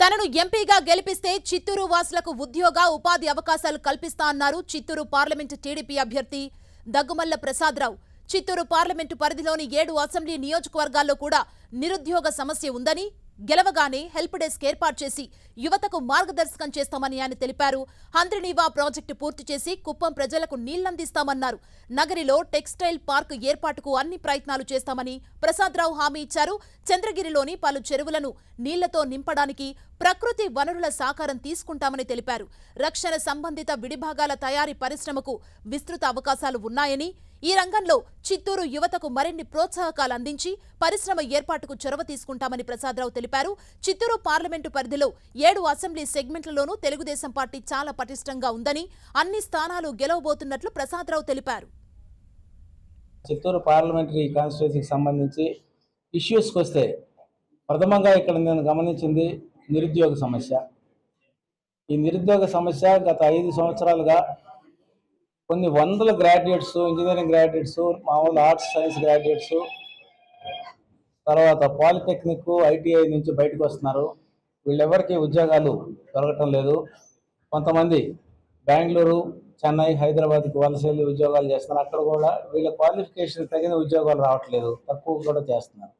తనను ఎంపీగా గెలిపిస్తే చిత్తూరు వాసులకు ఉద్యోగ ఉపాధి అవకాశాలు కల్పిస్తా అన్నారు చిత్తూరు పార్లమెంటు టీడీపీ అభ్యర్థి దగ్గుమల్ల ప్రసాదరావు. చిత్తూరు పార్లమెంటు పరిధిలోని ఏడు అసెంబ్లీ నియోజకవర్గాల్లో కూడా నిరుద్యోగ సమస్య ఉందని గెలవగానే హెల్ప్ డెస్క్ ఏర్పాటు చేసి యువతకు మార్గదర్శకం చేస్తామని ఆయన తెలిపారు. హంద్రినీవా ప్రాజెక్టు పూర్తి చేసి కుప్పం ప్రజలకు నీళ్ళందిస్తామన్నారు నగరిలో టెక్స్టైల్ పార్క్ ఏర్పాటుకు అన్ని ప్రయత్నాలు చేస్తామని ప్రసాదరావు హామీ ఇచ్చారు. చంద్రగిరిలోని పలు చెరువులను నీళ్ళతో నింపడానికి ప్రకృతి వనరుల సహకారం తీసుకుంటామని తెలిపారు. రక్షణ సంబంధిత విడిభాగాల తయారీ పరిశ్రమకు విస్తృత అవకాశాలు ఉన్నాయని ఈ రంగంలో చిత్తూరు యువతకు మరిన్ని ప్రోత్సాహకాలు అందించి పరిశ్రమ ఏర్పాటుకు చొరవ తీసుకుంటామని ప్రసాదరావు తెలిపారు. చిత్తూరు పార్లమెంటు పరిధిలో ఏడు అసెంబ్లీ సెగ్మెంట్లలోనూ తెలుగుదేశం పార్టీ చాలా పటిష్టంగా ఉందని అన్ని స్థానాలు గెలవబోతున్నట్లు ప్రసాదరావు తెలిపారు. చిత్తూరు పార్లమెంటరీ కాన్స్టిట్యూన్సీకి సంబంధించి ఇష్యూస్కి వస్తే ప్రథమంగా ఇక్కడ నేను గమనించింది నిరుద్యోగ సమస్య. ఈ నిరుద్యోగ సమస్య గత ఐదు సంవత్సరాలుగా కొన్ని వందల గ్రాడ్యుయేట్స్ ఇంజనీరింగ్ గ్రాడ్యుయేట్స్ మామూలు ఆర్ట్స్ సైన్స్ గ్రాడ్యుయేట్స్ తర్వాత పాలిటెక్నిక్ ఐటీఐ నుంచి బయటకు వస్తున్నారు. వీళ్ళెవరికి ఉద్యోగాలు దొరకటం లేదు. కొంతమంది బెంగళూరు చెన్నై హైదరాబాద్కి వలస వెళ్ళి ఉద్యోగాలు చేస్తున్నారు. అక్కడ కూడా వీళ్ళ క్వాలిఫికేషన్ తగిన ఉద్యోగాలు రావట్లేదు. తక్కువ కూడా చేస్తున్నారు.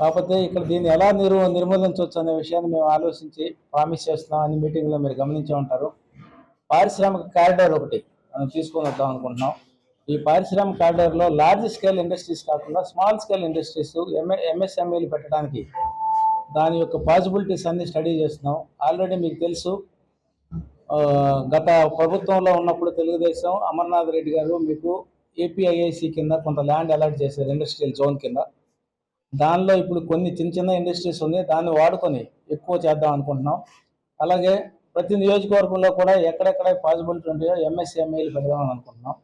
కాకపోతే ఇక్కడ దీన్ని ఎలా నిరు నిర్మూలించవచ్చు అనే విషయాన్ని మేము ఆలోచించి ప్రామిస్ చేస్తున్నాం అని మీటింగ్లో మీరు గమనించే ఉంటారు. పారిశ్రామిక కారిడార్ ఒకటి. తీసుకొని వద్దాం అనుకుంటున్నాం. ఈ పారిశ్రామిక కారిడార్లో లార్జ్ స్కేల్ ఇండస్ట్రీస్ కాకుండా స్మాల్ స్కేల్ ఇండస్ట్రీస్ ఎంఏ ఎంఎస్ఎంఈలు పెట్టడానికి దాని యొక్క పాసిబిలిటీస్ అన్ని స్టడీ చేస్తున్నాం. ఆల్రెడీ మీకు తెలుసు గత ప్రభుత్వంలో ఉన్నప్పుడు తెలుగుదేశం అమర్నాథ్ రెడ్డి గారు మీకు ఏపీఐఐసి కింద కొంత ల్యాండ్ అలాట్ చేశారు ఇండస్ట్రియల్ జోన్ కింద. దానిలో ఇప్పుడు కొన్ని చిన్న చిన్న ఇండస్ట్రీస్ ఉన్నాయి దాన్ని వాడుకొని ఎక్కువ చేద్దాం అనుకుంటున్నాం. అలాగే ప్రతి నియోజకవర్గంలో కూడా ఎక్కడెక్కడ పాసిబిలిటీ ఉంటాయో ఎంఎస్ఎంఈలు పెడదామని అనుకుంటున్నాం.